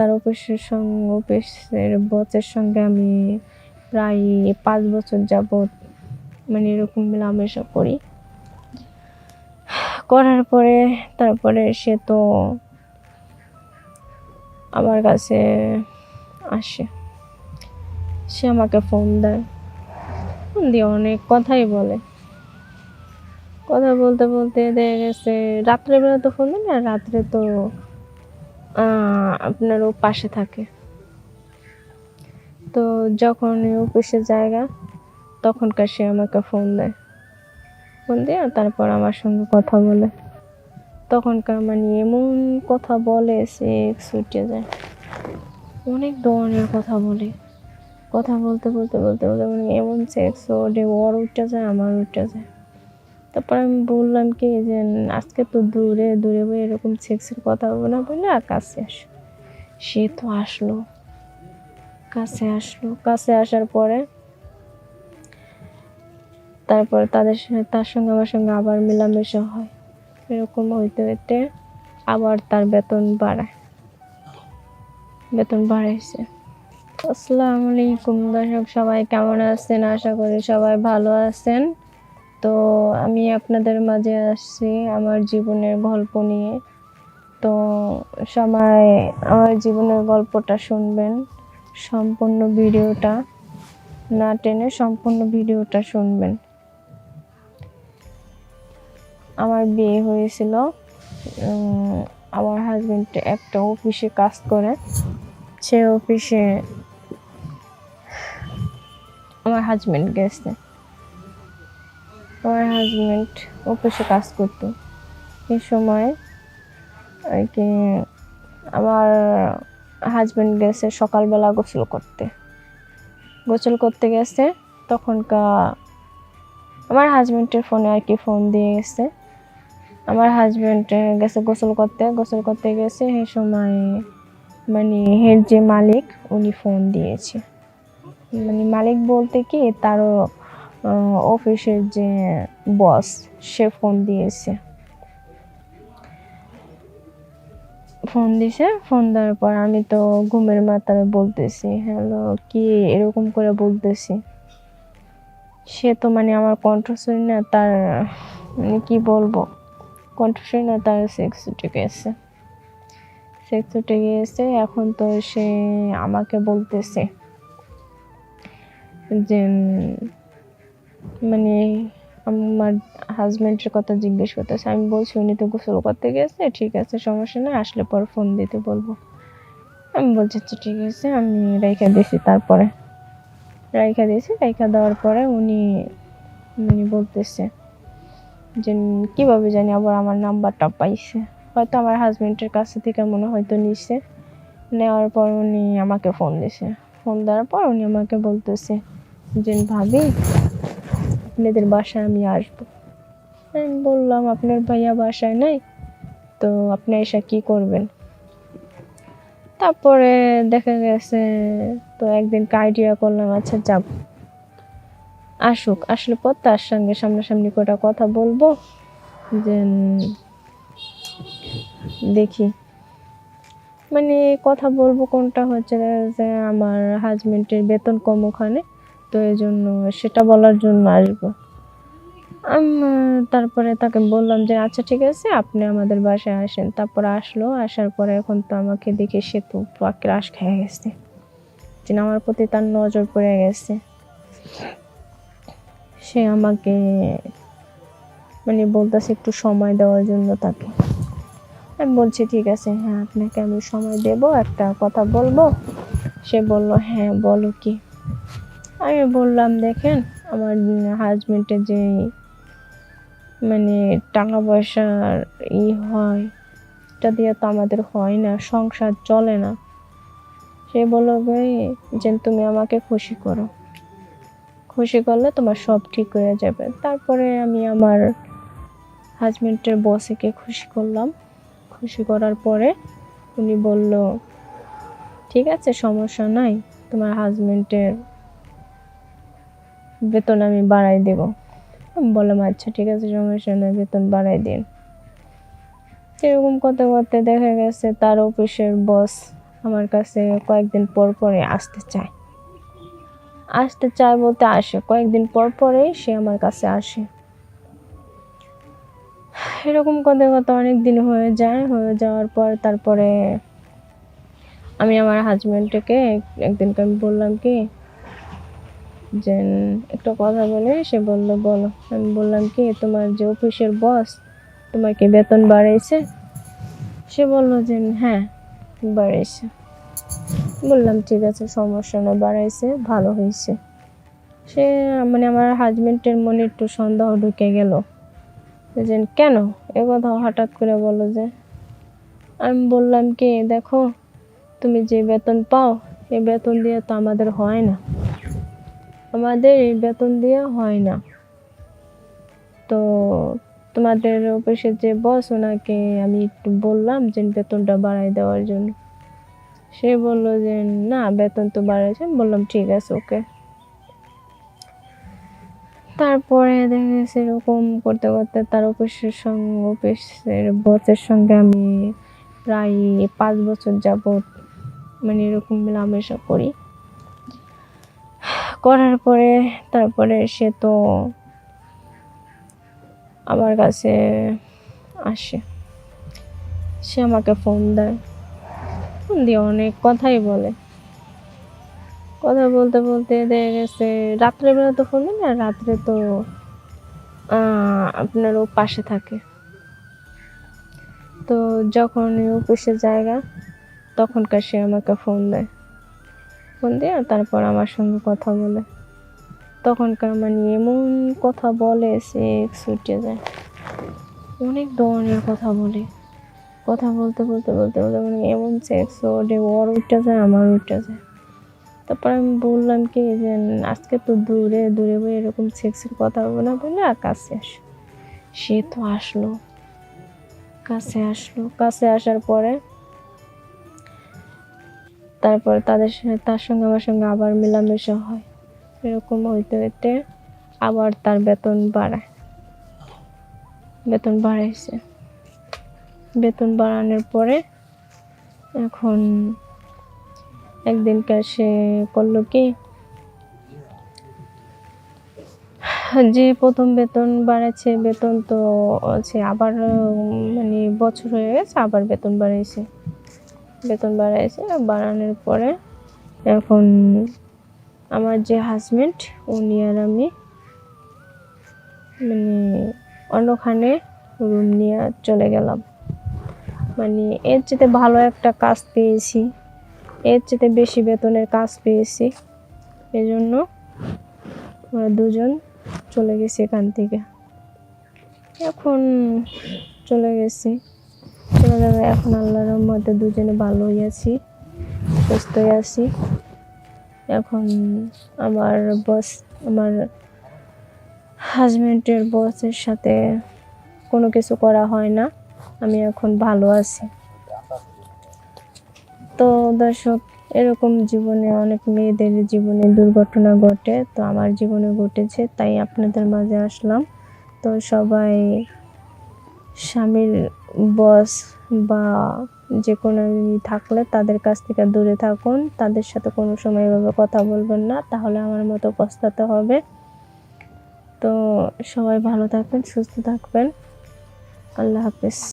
তার অফিসের সঙ্গে বসের সঙ্গে আমি প্রায় পাঁচ বছর যাবৎ মানে এরকম মেলামেশা করি। করার পরে তারপরে সে তো আমার কাছে আসে। সে আমাকে ফোন দেয়। ফোন দিয়ে অনেক কথাই বলে। কথা বলতে বলতে দেখা গেছে রাত্রেবেলা তো ফোন দেয় না, রাত্রে তো আপনার ও পাশে থাকে। তো যখন অফিসের জায়গা, তখনকার সে আমাকে ফোন দেয়। ফোন দিয়ে তারপর আমার সঙ্গে কথা বলে। তখনকার মানে এমন কথা বলে সে ছুটে যায়। অনেক ধরনের কথা বলে। কথা বলতে বলতে বলতে বলতে মানে এমন সেক্স ওডে ওর উঠে যায়, আমার উঠে যায়। তারপর আমি বললাম কি যে, আজকে তো দূরে দূরে বই এরকম সেক্সের কথা বলব না বলে আর কাছে আসো। সে তো আসলো। কাছে আসলো। কাছে আসার পরে তারপরে তাদের সঙ্গে, তার সঙ্গে, আমার সঙ্গে আবার মেলামেশা হয়। এরকম হইতে হইতে আবার তার বেতন বাড়ায়। বেতন বাড়াইছে। আসসালামু আলাইকুম দর্শক, সবাই কেমন আছেন? আশা করি সবাই ভালো আছেন। তো আমি আপনাদের মাঝে আসছি আমার জীবনের গল্প নিয়ে। তো সবাই আমার জীবনের গল্পটা শুনবেন, সম্পূর্ণ ভিডিওটা না টেনে সম্পূর্ণ ভিডিওটা শুনবেন। আমার বিয়ে হয়েছিল আমার হাজবেন্ড একটা অফিসে কাজ করে। সে অফিসে আমার হাজবেন্ড গেছে। আমার হাজব্যান্ড অফিসে কাজ করতো। এই সময় আর কি আমার হাজব্যান্ড গেছে সকালবেলা গোসল করতে। গোসল করতে গেছে, তখনকার আমার হাজব্যান্ডের ফোনে আর কি ফোন দিয়ে গেছে। আমার হাজব্যান্ড গেছে গোসল করতে গোসল করতে গেছে সেই সময় মানে হের যে মালিক, উনি ফোন দিয়েছে। মানে মালিক বলতে কি, তারও অফিসের যে বস সে ফোন দিয়েছে। ফোন দিছে ফোন দেওয়ার পর আমি তো ঘুমের মাথায় বলতেছি হ্যালো কি এরকম করে বলতেছি? সে তো মানে আমার কণ্ঠস্বর না তার মানে কি বলব, কণ্ঠস্বর না তার সেক্স উঠে গেছে। সেক্স উঠে গিয়েছে এখন তো সে আমাকে বলতেছে যে মানে আমার হাজবেন্ডের কথা জিজ্ঞেস করতেছে, আমি বলছি, উনি তো গোসল করতে গেছে, ঠিক আছে, সমস্যা নেই, আসলে পর ফোন দিতে বলব। আমি বলছি আচ্ছা ঠিক আছে, আমি রেখে দিয়েছি তারপরে। রাইখা দিয়েছি রাইখা দেওয়ার পরে উনি উনি বলতেছে যে, কীভাবে জানি আবার আমার নাম্বারটা পাইছে? হয়তো আমার হাজবেন্ডের কাছে থেকে মনে হয়তো নিছে। নেওয়ার পর উনি আমাকে ফোন দিছে। ফোন দেওয়ার পর উনি আমাকে বলতেছে যে, ভাবি আপনাদের বাসায় আমি আসব। আমি বললাম, আপনার ভাইয়া বাসায় নাই, তো আপনি এসে কি করবেন? তারপরে দেখা গেছে, তো একদিন আইডিয়া করলাম আচ্ছা যাব আসুক। আসলে পর তার সঙ্গে সামনাসামনি কটা কথা বলব যে দেখি। মানে কথা বলব কোনটা হচ্ছে, যে আমার হাজবেন্ডের বেতন কম ওখানে। তো এই জন্য সেটা বলার জন্য আসব। আম- তারপরে তাকে বললাম যে আচ্ছা ঠিক আছে, আপনি আমাদের বাসায় আসেন। তারপর আসলো, আসার পরে এখন তো আমাকে দেখে সে তো ক্রাশ খেয়ে গেছে। যে আমার প্রতি তার নজর পড়ে গেছে। সে আমাকে মানে বলতেছে একটু সময় দেওয়ার জন্য তাকে। আমি বলছি, ঠিক আছে হ্যাঁ আপনাকে আমি সময় দেব, একটা কথা বলব। সে বলল হ্যাঁ বলো কি? আমি বললাম, দেখেন, আমার হাজবেন্ডের যে মানে টাকা পয়সার ই হয়, এটা দিয়ে তো আমাদের হয় না, সংসার চলে না। সে বলল, ভাই যে তুমি আমাকে খুশি করো। খুশি করলে তোমার সব ঠিক হয়ে যাবে। তারপরে আমি আমার হাজবেন্ডের বসেকে খুশি করলাম। খুশি করার পরে উনি বলল, ঠিক আছে, সমস্যা নাই, তোমার হাজবেন্ডের বেতন আমি বাড়াই দেব। আমি বললাম আচ্ছা ঠিক আছে, সমস্যা নয় বেতন বাড়াই দিন। এরকম করতে করতে দেখা গেছে, তার অফিসের বস আমার কাছে কয়েকদিন পর পরে আসতে চায়। আসতে চায় বলতে আসে, কয়েকদিন পর পরেই সে আমার কাছে আসে। এরকম কথা কথা অনেক দিন হয়ে যায়, হয়ে যাওয়ার পর তারপরে আমি আমার হাজব্যান্ডকে একদিনকে আমি বললাম কি যে একটা কথা বলে, সে বলল, বলো। আমি বললাম, কি? তোমার যে অফিসের বস তোমাকে বেতন বাড়াইছে সে বলল যে হ্যাঁ বাড়াইছে বললাম, ঠিক আছে, সমস্যা না বাড়াইছে ভালো হয়েছে। সে মানে আমার হাজবেন্ডের মনে একটু সন্দেহ ঢুকে গেল। যে, কেন? এ কথা হঠাৎ করে বলো যে, আমি বললাম কি, দেখো, তুমি যে বেতন পাও এই বেতন দিয়ে তো আমাদের হয় না। আমাদের এই বেতন দিয়ে হয় না। তো তোমাদের অফিসের যে বস ওনাকে আমি একটু বললাম যে বেতনটা বাড়াই দেওয়ার জন্য। সে বলল যে, না, বেতন তো বাড়াইছে। বললাম, ঠিক আছে, ওকে। তারপরে দেখা গেছে এরকম করতে করতে তার অফিসের সঙ্গে অফিসের বসের সঙ্গে আমি প্রায় পাঁচ বছর যাবত মানে এরকম মেলামেশা করি। করার পরে তারপরে সে তো আমার কাছে আসে। সে আমাকে ফোন দেয়। ফোন দিয়ে অনেক কথাই বলে। কথা বলতে বলতে দেখা গেছে রাত্রেবেলা তো ফোন দেয় না রাত্রে তো আহ, আপনার ও পাশে থাকে। তো যখন অফিসের জায়গা তখনকার সে আমাকে ফোন দেয়। ফোন দিয়ে তারপর আমার সঙ্গে কথা বলে। তখনকার মানে এমন কথা বলে সে ছুটে যায়। অনেক ধরনের কথা বলে। কথা বলতে বলতে বলতে বলতে মানে এমন সেক্স ওডে ওর উঠে যায়, আমার উঠে যায়। তারপর আমি বললাম কি যে, আজকে তো দূরে দূরে বই এরকম সেক্সের কথা বলব না বলে আর কাছে আসো। সে তো আসলো। কাছে আসলো। কাছে আসার পরে তারপর তাদের তার সঙ্গে আমার সঙ্গে আবার মেলামেশা হয়। এরকম হইতে হইতে আবার তার বেতন বাড়ায়। বেতন বাড়াইছে। বেতন বাড়ানোর পরে এখন একদিনকার সে করল কি, যে প্রথম বেতন বাড়াচ্ছে বেতন তো সে আবার মানে বছর হয়ে গেছে, আবার বেতন বাড়াইছে। বেতন বাড়াইছে বাড়ানোর পরে এখন আমার যে হাজবেন্ড উনি আর আমি মানে অন্যখানে রুম নিয়ে চলে গেলাম। মানে এর চেয়ে ভালো একটা কাজ পেয়েছি। এর চেয়ে বেশি বেতনের কাজ পেয়েছি। এই জন্য আমরা দুজন চলে গেছি এখান থেকে। এখন চলে গেছি। চলে এখন আল্লাহর মধ্যে দুজনে ভালোই আছি, সুস্থই আছি। এখন আমার বস আমার হাজব্যান্ডের বসের সাথে কোনো কিছু করা হয় না, আমি এখন ভালো আছি। তো দর্শক, এরকম জীবনে অনেক মেয়েদের জীবনে দুর্ঘটনা ঘটে, তো আমার জীবনে ঘটেছে, তাই আপনাদের মাঝে আসলাম। তো সবাই স্বামীর বস বা যে কোনো থাকলে তাদের কাছ থেকে দূরে থাকুন। তাদের সাথে কোনো সময় এভাবে কথা বলবেন না। তাহলে আমার মতো পস্তাতে হবে। তো সবাই ভালো থাকবেন, সুস্থ থাকবেন। আল্লাহ হাফেজ।